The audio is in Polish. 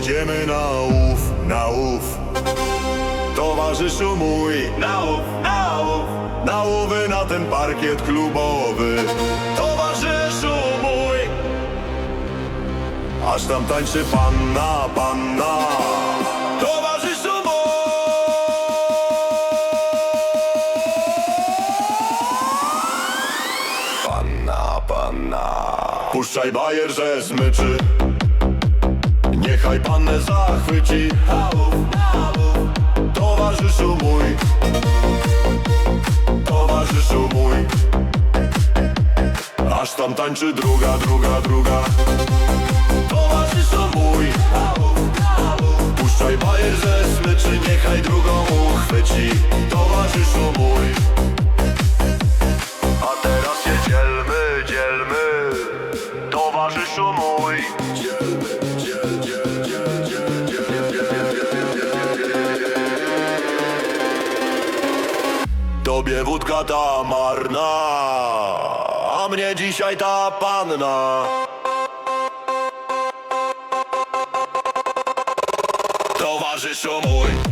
idziemy na łów, na łów Towarzyszu mój, na łów, na łów Na łowy na ten parkiet klubowy. Towarzyszu mój. Aż tam tańczy panna, panna. Towarzyszu mój. Panna, panna. Puszczaj bajer, że smyczy Niechaj pannę zachwyci. Hałów, hałów Towarzyszu mój. Towarzyszu mój. Aż tam tańczy druga, druga, druga. Towarzyszu mój. Hałów, hałów Puszczaj bajer, że smyczy. Niechaj drugą uchwyci. Towarzyszu mój. A teraz się dzielmy, dzielmy. Towarzyszu mój. Dzielmy, Tobie wódka ta marna, a mnie dzisiaj ta panna. Towarzyszu mój.